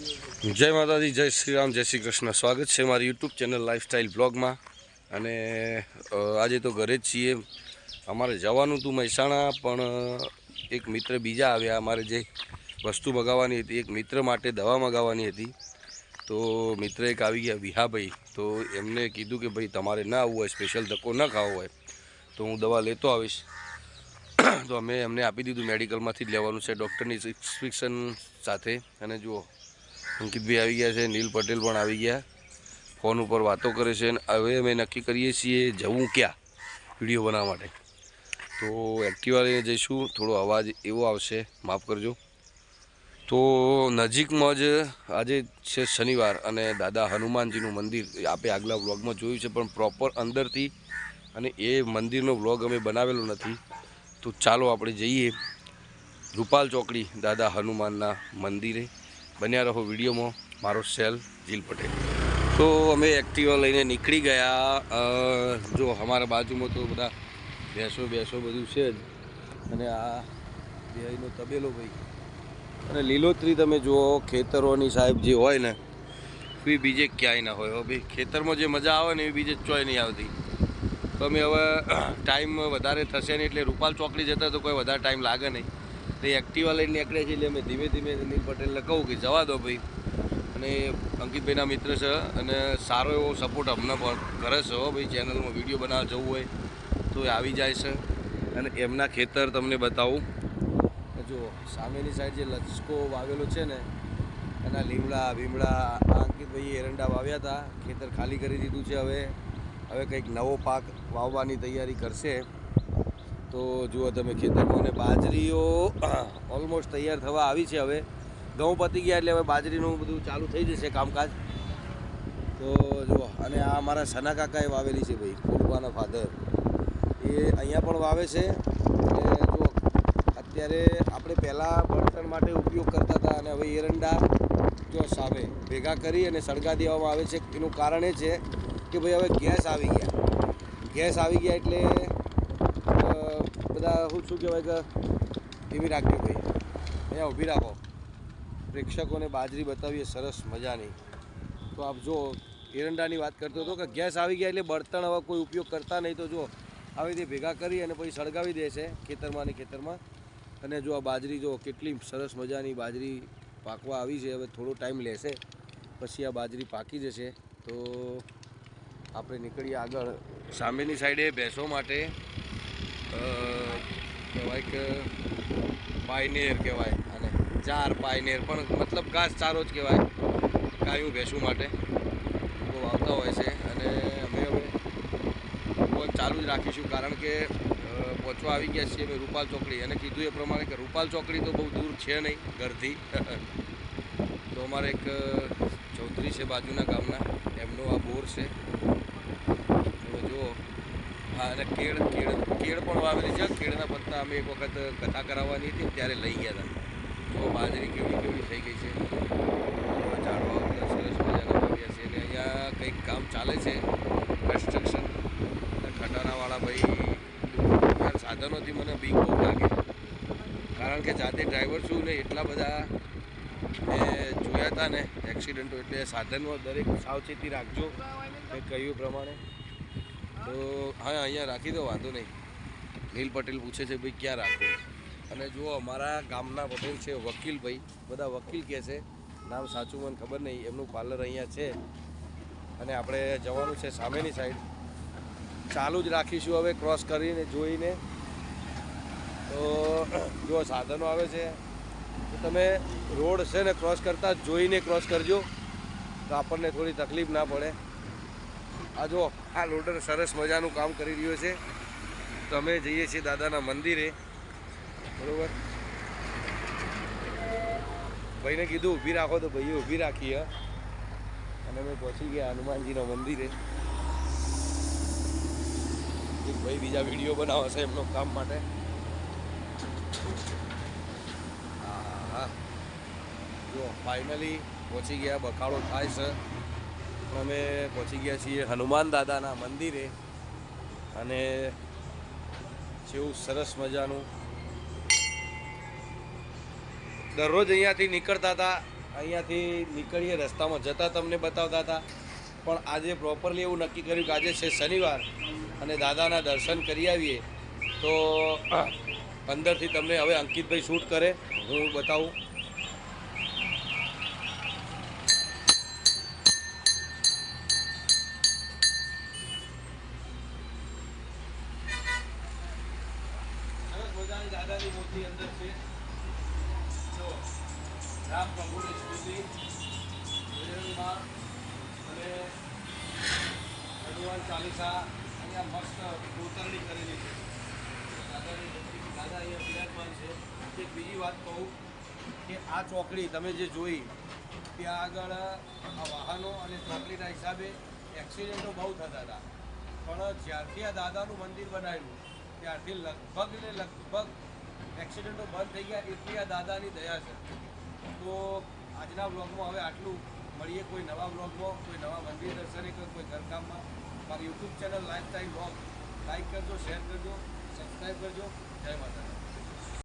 જય માતાજી જય શ્રી રામ જય શ્રી કૃષ્ણ સ્વાગત છે મારી યુટ્યુબ ચેનલ લાઈફસ્ટાઈલ બ્લોગમાં અને આજે તો ઘરે જ છીએ અમારે જવાનું હતું મહેસાણા પણ એક મિત્ર બીજા આવ્યા અમારે જે વસ્તુ મગાવવાની હતી એક મિત્ર માટે દવા મગાવવાની હતી તો મિત્ર એક આવી ગયા વિહાભાઈ તો એમને કીધું કે ભાઈ તમારે ના આવવું હોય સ્પેશિયલ ધક્કો ન ખાવો હોય તો હું દવા લેતો આવીશ તો અમે એમને આપી દીધું મેડિકલમાંથી જ લેવાનું છે ડૉક્ટરની પ્રિસ્ક્રિપ્શન સાથે અને જુઓ અંકિતભાઈ આવી ગયા છે, નીલ પટેલ પણ આવી ગયા. ફોન ઉપર વાતો કરે છે અને હવે અમે નક્કી કરીએ છીએ જવું ક્યાં વીડિયો બનાવવા માટે. તો એક્ટિવા લઈને જઈશું. થોડો અવાજ એવો આવશે, માફ કરજો. તો નજીકમાં જ આજે છે શનિવાર અને દાદા હનુમાનજીનું મંદિર. આપણે આગલા વ્લોગમાં જોયું છે, પણ પ્રોપર અંદરથી અને એ મંદિરનો વ્લોગ અમે બનાવેલો નથી. તો ચાલો આપણે જઈએ. રૂપાલ ચોકડી દાદા હનુમાનના મંદિરે. બન્યા રહો વિડીયોમાં. મારો સેલ જીલ પટેલ. તો અમે એક્ટિવા લઈને નીકળી ગયા. જો અમારા બાજુમાં તો બધા બેસો બેસો બધું છે જ. અને આ બેયનો તબેલો ભાઈ. અને લીલોતરી તમે જુઓ, ખેતરોની સાહેબ જે હોય ને એ બીજે ક્યાંય ના હોય. ભાઈ, ખેતરમાં જે મજા આવે ને એ બીજે ચોય નહીં આવતી. તો અમે હવે ટાઈમ વધારે થશે નહીં એટલે રૂપાલ ચોકડી જતા તો કોઈ વધારે ટાઈમ લાગે નહીં. તો એક્ટિવા લઈને નીકળ્યા છે એટલે અમે ધીમે ધીમે અનિલ પટેલને કહું કે જવા દો ભાઈ. અને અંકિતભાઈના મિત્ર છે અને સારો એવો સપોર્ટ અમને પણ કરે છે ભાઈ ચેનલમાં વીડિયો બનાવવા જવું હોય તો એ આવી જાય છે. અને એમના ખેતર તમને બતાવું. જો સામેની સાઈડ જે લચકો વાવેલો છે ને, એના લીમડા, ભીમડા, આ અંકિતભાઈએ એરંડા વાવ્યા હતા. ખેતર ખાલી કરી દીધું છે હવે. હવે કંઈક નવો પાક વાવવાની તૈયારી કરશે. તો જુઓ તમે ખેતરમાં અને બાજરીઓ ઓલમોસ્ટ તૈયાર થવા આવી છે હવે. ઘઉં પતી ગયા એટલે હવે બાજરીનું બધું ચાલુ થઈ જશે કામકાજ. તો જુઓ, અને આ અમારા સના કાકાએ વાવેલી છે ભાઈ કોલબાના ફાધર એ અહીંયા પણ વાવે છે. અને જુઓ, અત્યારે આપણે પહેલાં બળતણ માટે ઉપયોગ કરતા હતા અને હવે એરંડા જો સામે ભેગા કરી અને સળગા દેવામાં આવે છે. એનું કારણ એ છે કે ભાઈ હવે ગેસ આવી ગયા. ગેસ આવી ગયા એટલે બધા હું શું કહેવાય કે ધીમી રાખજો ભાઈ? અહીંયા ઊભી રાખો. પ્રેક્ષકોને બાજરી બતાવીએ, સરસ મજાની. તો આપ જો એરંડાની વાત કરતો હતો કે ગેસ આવી ગયા એટલે બળતણ હવે કોઈ ઉપયોગ કરતા નહીં. તો જો આવી રીતે ભેગા કરી અને પછી સળગાવી દે છે ખેતરમાં ને ખેતરમાં. અને જો આ બાજરી જો કેટલી સરસ મજાની બાજરી પાકવા આવી છે. હવે થોડો ટાઈમ લેશે, પછી આ બાજરી પાકી જશે. તો આપણે નીકળીએ આગળ. સામેની સાઈડે ભેંસો માટે. અ, પાયનેર કહેવાય. અને ચાર પાયનેર પણ મતલબ ઘાસ ચારો જ કહેવાય. ગાયું ભેંસું માટે. લોકો વાવતા હોય છે. અને અમે હવે ફોન ચાલુ જ રાખીશું. કારણ કે પહોંચવા આવી ગયા છીએ અમે રૂપાલ ચોકડી. અને કીધું એ પ્રમાણે કે રૂપાલ ચોકડી તો બહુ દૂર છે નહીં ઘરથી. તો અમારે એક ચૌધરી છે બાજુના ગામના. એમનો આ બોર છે. જુઓ. અને કેળ કેળ કેળ પણ વાવેલી છે. કેળના પત્તા અમે એક વખત કથા કરાવવાની હતી ત્યારે લઈ ગયા હતા. તો બાજરી કેવડી કેવડી થઈ ગઈ છે. ઝાડવા સરસ મજાના વાવ્યા છે અને અહીંયા કંઈક કામ ચાલે છે કન્સ્ટ્રક્શન ખટારાવાળા ભાઈ સાધનોથી મને બીક બહુ લાગે. કારણ કે જાતે ડ્રાઈવર છું ને એટલા બધા મેં જોયા હતા ને એક્સિડન્ટો એટલે સાધનો દરેક સાવચેતી રાખજો. મેં કહ્યું પ્રમાણે. તો હા, અહીંયા રાખી દો, વાંધો નહીં. નીલ પટેલ પૂછે છે, ભાઈ, ક્યાં રાખવું અને જુઓ, અમારા ગામના પટેલ છે, વકીલભાઈ. બધા વકીલ કહે છે, નામ સાચું મને ખબર નહીં, એમનું પાર્લર અહીંયા છે. અને આપણે જવાનું છે સામેની સાઈડ. ચાલુ જ રાખીશું હવે ક્રોસ કરીને, જોઈને. તો જો સાધનો આવે છે. તો તમે રોડ છે ને ક્રોસ કરતા જોઈને ક્રોસ કરજો. તો આપણને થોડી તકલીફ ના પડે. આ જો આ લોડર સરસ મજાનું કામ કરી રહ્યો છે. તો અમે જઈએ છીએ દાદાના મંદિરે. બરોબર? ભાઈને કીધું ઊભી રાખો તો ભાઈએ ઊભી રાખી અને અમે પહોંચી ગયા હનુમાનજીના મંદિરે. એક ભાઈ બીજા વીડિયો બનાવે છે એમનો કામ માટે. હા જો ફાઇનલી પહોંચી ગયા બકાળો થાય છે. અમે પહોંચી ગયા છીએ હનુમાન દાદાના મંદિરે અને જેવું સરસ મજાનું દરરોજ અહીંયાથી નીકળતા હતા, અહીંયાથી નીકળીએ રસ્તામાં જતા તમને બતાવતા હતા. પણ આજે પ્રોપરલી એવું નક્કી કર્યું કે આજે છે શનિવાર અને દાદાના દર્શન કરી આવીએ તો અંદરથી તમને હવે અંકિતભાઈ શૂટ કરે, હું બતાવું. દાદાની મૂર્તિ અંદર છે. જો રામ પ્રભુની સ્તુતિ અને હનુમાન ચાલીસા અહીંયા મસ્ત કોતરણી કરેલી છે. દાદાની મૂર્તિ, દાદા અહીંયા વિરાજમાન છે. એક બીજી વાત કહું કે આ ચોકડી તમે જે જોઈ, ત્યાં આગળ આ વાહનો અને ચોકડીના હિસાબે એક્સિડન્ટો બહુ થતા હતા. પણ જ્યારથી આ દાદાનું મંદિર બનાવ્યું ત્યારથી લગભગ ને લગભગ એક્સિડન્ટો બંધ થઈ ગયા એટલી આ દાદાની દયા છે. તો આજના બ્લોગમાં હવે આટલું. મળીએ કોઈ નવા બ્લોગમાં કોઈ નવા મંદિર દર્શને કે કોઈ ઘરકામમાં. મારી YouTube channel lifetime blog like કરજો શેર કરજો સબસ્ક્રાઈબ કરજો. જય માતાજી.